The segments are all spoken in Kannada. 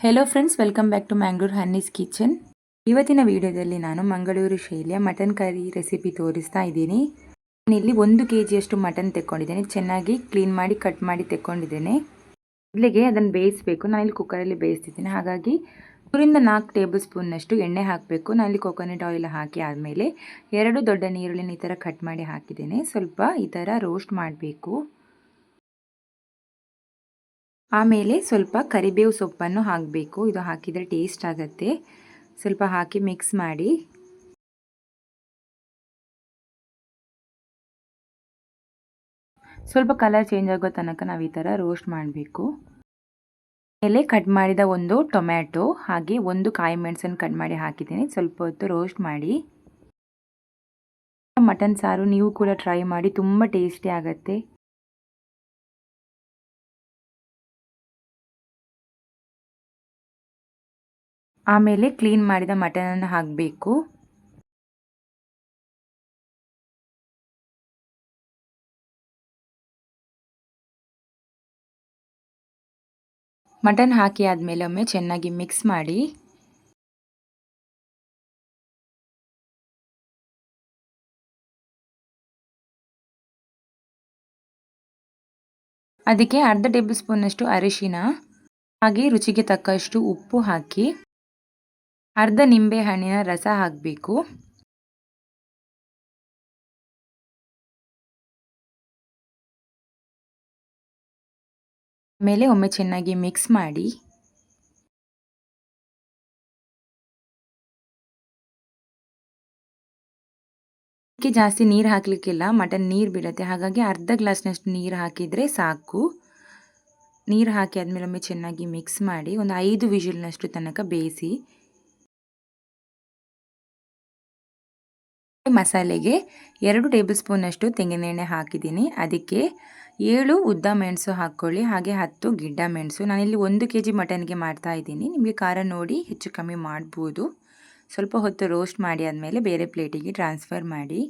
Hello friends welcome back to Mangalore Hanni's kitchen ಇವತ್ತಿನ ವಿಡಿಯೋದಲ್ಲಿ ನಾನು ಮಂಗಳೂರು ಶೈಲಿಯ ಮಟನ್ ಕರಿ ರೆಸಿಪಿ ತೋರಿಸ್ತಾ ಇದ್ದೀನಿ. ಇಲ್ಲಿ ಒಂದು ಕೆ ಜಿಯಷ್ಟು ಮಟನ್ ತೆಕ್ಕೊಂಡಿದ್ದೇನೆ. ಚೆನ್ನಾಗಿ ಕ್ಲೀನ್ ಮಾಡಿ ಕಟ್ ಮಾಡಿ ತೆಕ್ಕೊಂಡಿದ್ದೇನೆ. ಮೊದಲಿಗೆ ಅದನ್ನು ಬೇಯಿಸಬೇಕು. ನಾನಿಲ್ಲಿ ಕುಕ್ಕರಲ್ಲಿ ಬೇಯಿಸ್ತಿದ್ದೀನಿ. ಹಾಗಾಗಿ ಮೂರಿಂದ ನಾಲ್ಕು ಟೇಬಲ್ ಸ್ಪೂನ್ನಷ್ಟು ಎಣ್ಣೆ ಹಾಕಬೇಕು. ನಾನಿಲ್ಲಿ ಕೊಕೊನಟ್ ಆಯಿಲ್ ಹಾಕಿ ಆದಮೇಲೆ ಎರಡು ದೊಡ್ಡ ನೀರುಳ್ಳಿನ ಈ ಥರ ಕಟ್ ಮಾಡಿ ಹಾಕಿದ್ದೇನೆ. ಸ್ವಲ್ಪ ಈ ಥರ ರೋಸ್ಟ್ ಮಾಡಬೇಕು. ಆಮೇಲೆ ಸ್ವಲ್ಪ ಕರಿಬೇವು ಸೊಪ್ಪನ್ನು ಹಾಕಬೇಕು. ಇದು ಹಾಕಿದರೆ ಟೇಸ್ಟ್ ಆಗುತ್ತೆ. ಸ್ವಲ್ಪ ಹಾಕಿ ಮಿಕ್ಸ್ ಮಾಡಿ. ಸ್ವಲ್ಪ ಕಲರ್ ಚೇಂಜ್ ಆಗೋ ತನಕ ನಾವು ಈ ಥರ ರೋಸ್ಟ್ ಮಾಡಬೇಕು. ಮೇಲೆ ಕಟ್ ಮಾಡಿದ ಒಂದು ಟೊಮ್ಯಾಟೊ ಹಾಗೆ ಒಂದು ಕಾಯಿ ಮೆಣಸನ್ನು ಕಟ್ ಮಾಡಿ ಹಾಕಿದ್ದೀನಿ. ಸ್ವಲ್ಪ ಹೊತ್ತು ರೋಸ್ಟ್ ಮಾಡಿ. ಮಟನ್ ಸಾರು ನೀವು ಕೂಡ ಟ್ರೈ ಮಾಡಿ, ತುಂಬ ಟೇಸ್ಟಿ ಆಗುತ್ತೆ. ಆಮೇಲೆ ಕ್ಲೀನ್ ಮಾಡಿದ ಮಟನನ್ನು ಹಾಕಬೇಕು. ಮಟನ್ ಹಾಕಿ ಆದಮೇಲೆ ಒಮ್ಮೆ ಚೆನ್ನಾಗಿ ಮಿಕ್ಸ್ ಮಾಡಿ. ಅದಕ್ಕೆ ಅರ್ಧ ಟೇಬಲ್ ಸ್ಪೂನಷ್ಟು ಅರಿಶಿನ, ಹಾಗೆ ರುಚಿಗೆ ತಕ್ಕಷ್ಟು ಉಪ್ಪು ಹಾಕಿ. ಅರ್ಧ ನಿಂಬೆ ಹಣ್ಣಿನ ರಸ ಹಾಕಬೇಕು. ಮೇಲೆ ಒಮ್ಮೆ ಚೆನ್ನಾಗಿ ಮಿಕ್ಸ್ ಮಾಡಿ. ಜಾಸ್ತಿ ನೀರು ಹಾಕ್ಲಿಕ್ಕಿಲ್ಲ, ಮಟನ್ ನೀರು ಬಿಡುತ್ತೆ. ಹಾಗಾಗಿ ಅರ್ಧ ಗ್ಲಾಸ್ನಷ್ಟು ನೀರು ಹಾಕಿದರೆ ಸಾಕು. ನೀರು ಹಾಕಿ ಆದಮೇಲೆ ಒಮ್ಮೆ ಚೆನ್ನಾಗಿ ಮಿಕ್ಸ್ ಮಾಡಿ, ಒಂದು ಐದು ವಿಷಲ್ನಷ್ಟು ತನಕ ಬೇಯಿಸಿ. ಮಸಾಲೆಗೆ ಎರಡು ಟೇಬಲ್ ಸ್ಪೂನಷ್ಟು ತೆಂಗಿನೆಣ್ಣೆ ಹಾಕಿದ್ದೀನಿ. ಅದಕ್ಕೆ ಏಳು ಉದ್ದ ಮೆಣಸು ಹಾಕ್ಕೊಳ್ಳಿ, ಹಾಗೆ ಹತ್ತು ಗಿಡ್ಡ ಮೆಣಸು. ನಾನಿಲ್ಲಿ ಒಂದು ಕೆ ಜಿ ಮಟನ್ಗೆ ಮಾಡ್ತಾ ಇದ್ದೀನಿ. ನಿಮಗೆ ಖಾರ ನೋಡಿ ಹೆಚ್ಚು ಕಮ್ಮಿ ಮಾಡ್ಬೋದು. ಸ್ವಲ್ಪ ಹೊತ್ತು ರೋಸ್ಟ್ ಮಾಡಿ ಆದಮೇಲೆ ಬೇರೆ ಪ್ಲೇಟಿಗೆ ಟ್ರಾನ್ಸ್ಫರ್ ಮಾಡಿ.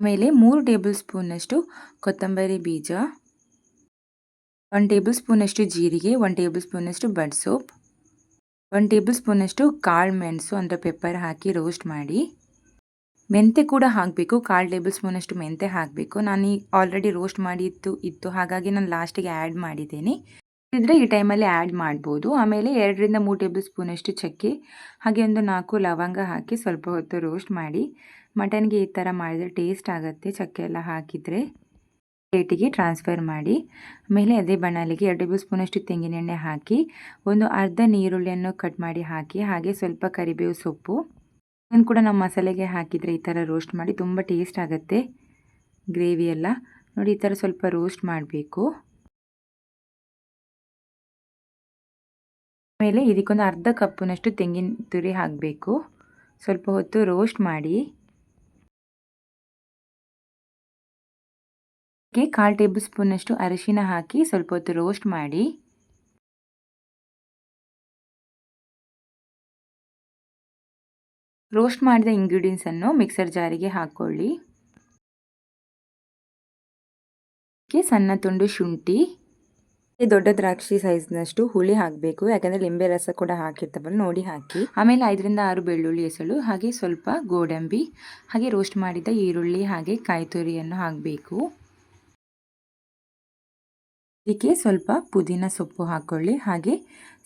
ಆಮೇಲೆ ಮೂರು ಟೇಬಲ್ ಸ್ಪೂನಷ್ಟು ಕೊತ್ತಂಬರಿ ಬೀಜ ಒನ್ ಟೇಬಲ್ ಸ್ಪೂನಷ್ಟು ಜೀರಿಗೆ ಒನ್ ಟೇಬಲ್ ಸ್ಪೂನಷ್ಟು ಬಡ್ ಸೋಪ್ ಒನ್ ಟೇಬಲ್ ಸ್ಪೂನಷ್ಟು ಕಾಳು ಮೆಣಸು ಅಂದರೆ ಪೆಪ್ಪರ್ ಹಾಕಿ ರೋಸ್ಟ್ ಮಾಡಿ. ಮೆಂತೆ ಕೂಡ ಹಾಕಬೇಕು. ಕಾಲು ಟೇಬಲ್ ಸ್ಪೂನಷ್ಟು ಮೆಂತೆ ಹಾಕಬೇಕು. ನಾನು ಈ ಆಲ್ರೆಡಿ ರೋಸ್ಟ್ ಮಾಡಿ ಇತ್ತು. ಹಾಗಾಗಿ ನಾನು ಲಾಸ್ಟಿಗೆ ಆ್ಯಡ್ ಮಾಡಿದ್ದೇನೆ. ಇದ್ರೆ ಈ ಟೈಮಲ್ಲಿ ಆ್ಯಡ್ ಮಾಡ್ಬೋದು. ಆಮೇಲೆ ಎರಡರಿಂದ ಮೂರು ಟೇಬಲ್ ಸ್ಪೂನಷ್ಟು ಚಕ್ಕೆ, ಹಾಗೆ ಒಂದು ನಾಲ್ಕು ಲವಂಗ ಹಾಕಿ ಸ್ವಲ್ಪ ಹೊತ್ತು ರೋಸ್ಟ್ ಮಾಡಿ. ಮಟನ್ಗೆ ಈ ಥರ ಮಾಡಿದರೆ ಟೇಸ್ಟ್ ಆಗುತ್ತೆ. ಚಕ್ಕೆ ಎಲ್ಲ ಹಾಕಿದರೆ ಪ್ಲೇಟಿಗೆ ಟ್ರಾನ್ಸ್ಫರ್ ಮಾಡಿ. ಆಮೇಲೆ ಅದೇ ಬಣ್ಣಲಿಗೆ ಎರಡು ಟೇಬಲ್ ಸ್ಪೂನಷ್ಟು ತೆಂಗಿನೆಣ್ಣೆ ಹಾಕಿ, ಒಂದು ಅರ್ಧ ನೀರುಳ್ಳಿಯನ್ನು ಕಟ್ ಮಾಡಿ ಹಾಕಿ, ಹಾಗೆ ಸ್ವಲ್ಪ ಕರಿಬೇವು ಸೊಪ್ಪು. ಅದನ್ನು ಕೂಡ ನಾವು ಮಸಾಲೆಗೆ ಹಾಕಿದರೆ ಈ ಥರ ರೋಸ್ಟ್ ಮಾಡಿ ತುಂಬ ಟೇಸ್ಟ್ ಆಗುತ್ತೆ. ಗ್ರೇವಿ ಎಲ್ಲ. ನೋಡಿ ಈ ಥರ ಸ್ವಲ್ಪ ರೋಸ್ಟ್ ಮಾಡಬೇಕು. ಆಮೇಲೆ ಇದಕ್ಕೊಂದು ಅರ್ಧ ಕಪ್ಪಿನಷ್ಟು ತೆಂಗಿನ ತುರಿ ಹಾಕಬೇಕು. ಸ್ವಲ್ಪ ಹೊತ್ತು ರೋಸ್ಟ್ ಮಾಡಿ. ಕಾಲು ಟೇಬಲ್ ಸ್ಪೂನಷ್ಟು ಅರಿಶಿನ ಹಾಕಿ ಸ್ವಲ್ಪ ಹೊತ್ತು ರೋಸ್ಟ್ ಮಾಡಿ. ರೋಸ್ಟ್ ಮಾಡಿದ ಇಂಗ್ರೀಡಿಯೆಂಟ್ಸನ್ನು ಮಿಕ್ಸರ್ ಜಾರಿಗೆ ಹಾಕ್ಕೊಳ್ಳಿ ಸಣ್ಣ ತುಂಡು ಶುಂಠಿ. ದೊಡ್ಡ ದ್ರಾಕ್ಷಿ ಸೈಜ್ನಷ್ಟು ಹುಳಿ ಹಾಕಬೇಕು. ಯಾಕಂದರೆ ಲಿಂಬೆ ರಸ ಕೂಡ ಹಾಕಿರ್ತವಲ್ಲ, ನೋಡಿ ಹಾಕಿ. ಆಮೇಲೆ ಐದರಿಂದ ಆರು ಬೆಳ್ಳುಳ್ಳಿ ಎಸಳು, ಹಾಗೆ ಸ್ವಲ್ಪ ಗೋಡಂಬಿ, ಹಾಗೆ ರೋಸ್ಟ್ ಮಾಡಿದ ಈರುಳ್ಳಿ, ಹಾಗೆ ಕಾಯಿ ತುರಿಯನ್ನು ಹಾಕಬೇಕು. ಇದಕ್ಕೆ ಸ್ವಲ್ಪ ಪುದೀನ ಸೊಪ್ಪು ಹಾಕ್ಕೊಳ್ಳಿ ಹಾಗೆ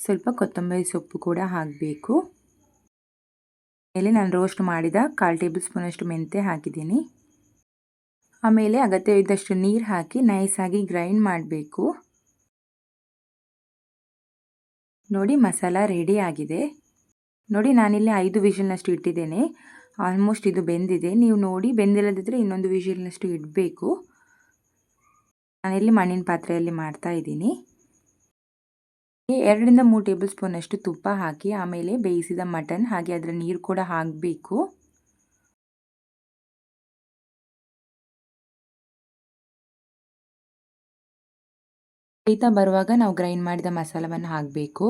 ಸ್ವಲ್ಪ ಕೊತ್ತಂಬರಿ ಸೊಪ್ಪು ಕೂಡ ಹಾಕಬೇಕು. ಮೇಲೆ ನಾನು ರೋಸ್ಟ್ ಮಾಡಿದ ಕಾಲು ಟೇಬಲ್ ಸ್ಪೂನಷ್ಟು ಮೆಂತೆ ಹಾಕಿದ್ದೀನಿ. ಆಮೇಲೆ ಅಗತ್ಯವಿದ್ದಷ್ಟು ನೀರು ಹಾಕಿ ನೈಸಾಗಿ ಗ್ರೈಂಡ್ ಮಾಡಬೇಕು. ನೋಡಿ ಮಸಾಲ ರೆಡಿ ಆಗಿದೆ. ನೋಡಿ ನಾನಿಲ್ಲಿ ಐದು ವಿಷಲ್ನಷ್ಟು ಇಟ್ಟಿದ್ದೇನೆ. ಆಲ್ಮೋಸ್ಟ್ ಇದು ಬೆಂದಿದೆ. ನೀವು ನೋಡಿ ಬೆಂದಿಲ್ಲದಿದ್ದರೆ ಇನ್ನೊಂದು ವಿಷಲ್ನಷ್ಟು ಇಡಬೇಕು. ನಾನಿಲ್ಲಿ ಮಣ್ಣಿನ ಪಾತ್ರೆಯಲ್ಲಿ ಮಾಡ್ತಾ ಇದ್ದೀನಿ. ಎರಡರಿಂದ ಮೂರು ಟೇಬಲ್ ಸ್ಪೂನಷ್ಟು ತುಪ್ಪ ಹಾಕಿ, ಆಮೇಲೆ ಬೇಯಿಸಿದ ಮಟನ್ ಹಾಗೆ ಅದರ ನೀರು ಕೂಡ ಹಾಕಬೇಕು. ಬೇಯ್ತಾ ಬರುವಾಗ ನಾವು ಗ್ರೈಂಡ್ ಮಾಡಿದ ಮಸಾಲವನ್ನು ಹಾಕಬೇಕು.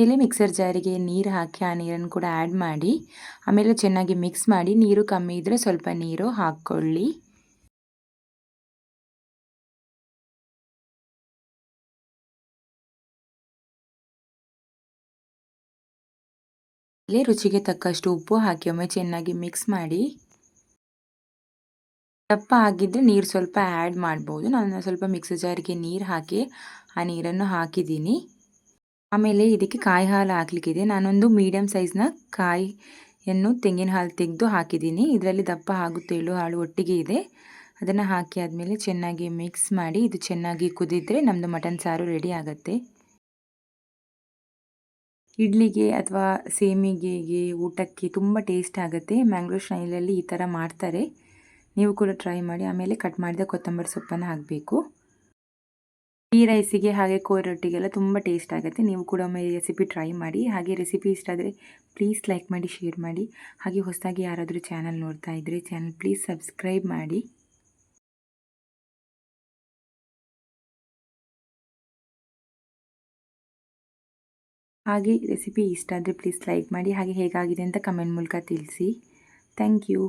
ಮೇಲೆ ಮಿಕ್ಸರ್ ಜಾರಿಗೆ ನೀರು ಹಾಕಿ, ಆ ನೀರನ್ನು ಕೂಡ ಆ್ಯಡ್ ಮಾಡಿ, ಆಮೇಲೆ ಚೆನ್ನಾಗಿ ಮಿಕ್ಸ್ ಮಾಡಿ, ನೀರು ಕಮ್ಮಿ ಇದ್ದರೆ ಸ್ವಲ್ಪ ನೀರು ಹಾಕ್ಕೊಳ್ಳಿ. ಇಲ್ಲೇ ರುಚಿಗೆ ತಕ್ಕಷ್ಟು ಉಪ್ಪು ಹಾಕಿ ಒಮ್ಮೆ ಚೆನ್ನಾಗಿ ಮಿಕ್ಸ್ ಮಾಡಿ. ದಪ್ಪ ಆಗಿದ್ದರೆ ನೀರು ಸ್ವಲ್ಪ ಆ್ಯಡ್ ಮಾಡ್ಬೋದು. ನಾನು ಸ್ವಲ್ಪ ಮಿಕ್ಸಿ ಜಾರಿಗೆ ನೀರು ಹಾಕಿ, ಆ ನೀರನ್ನು ಹಾಕಿದ್ದೀನಿ. ಆಮೇಲೆ ಇದಕ್ಕೆ ಕಾಯಿ ಹಾಲು ಹಾಕ್ಲಿಕ್ಕಿದೆ. ನಾನೊಂದು ಮೀಡಿಯಮ್ ಸೈಜ್ನ ಕಾಯಿಯನ್ನು ತೆಂಗಿನ ಹಾಲು ತೆಗೆದು ಹಾಕಿದ್ದೀನಿ. ಇದರಲ್ಲಿ ದಪ್ಪ ಹಾಗೂ ತೆಳು ಹಾಲು ಒಟ್ಟಿಗೆ ಇದೆ. ಅದನ್ನು ಹಾಕಿ ಆದಮೇಲೆ ಚೆನ್ನಾಗಿ ಮಿಕ್ಸ್ ಮಾಡಿ, ಇದು ಚೆನ್ನಾಗಿ ಕುದಿದ್ರೆ ನಮ್ಮದು ಮಟನ್ ಸಾರು ರೆಡಿ ಆಗುತ್ತೆ. ಇಡ್ಲಿಗೆ ಅಥವಾ ಸೇಮಿಗೆಗೆ, ಊಟಕ್ಕೆ ತುಂಬ ಟೇಸ್ಟ್ ಆಗುತ್ತೆ. ಮ್ಯಾಂಗ್ಳೂರ್ ಸ್ಟೈಲಲ್ಲಿ ಈ ಥರ ಮಾಡ್ತಾರೆ. ನೀವು ಕೂಡ ಟ್ರೈ ಮಾಡಿ. ಆಮೇಲೆ ಕಟ್ ಮಾಡಿದ ಕೊತ್ತಂಬರಿ ಸೊಪ್ಪನ್ನು ಹಾಕಬೇಕು. ಈ ರೈಸಿಗೆ ಹಾಗೆ ಕೋರಿ ರೊಟ್ಟಿಗೆಲ್ಲ ತುಂಬ ಟೇಸ್ಟ್ ಆಗುತ್ತೆ. ನೀವು ಕೂಡ ಒಮ್ಮೆ ರೆಸಿಪಿ ಟ್ರೈ ಮಾಡಿ. ಹಾಗೆ ರೆಸಿಪಿ ಇಷ್ಟ ಆದರೆ ಪ್ಲೀಸ್ ಲೈಕ್ ಮಾಡಿ ಶೇರ್ ಮಾಡಿ. ಹಾಗೆ ಹೊಸದಾಗಿ ಯಾರಾದರೂ ಚಾನಲ್ ನೋಡ್ತಾ ಇದ್ದರೆ ಚಾನಲ್ ಪ್ಲೀಸ್ ಸಬ್ಸ್ಕ್ರೈಬ್ ಮಾಡಿ. ಹಾಗೆ ರೆಸಿಪಿ ಇಷ್ಟ ಆದರೆ ಪ್ಲೀಸ್ ಲೈಕ್ ಮಾಡಿ, ಹಾಗೆ ಹೇಗಾಗಿದೆ ಅಂತ ಕಮೆಂಟ್ ಮೂಲಕ ತಿಳಿಸಿ. Thank you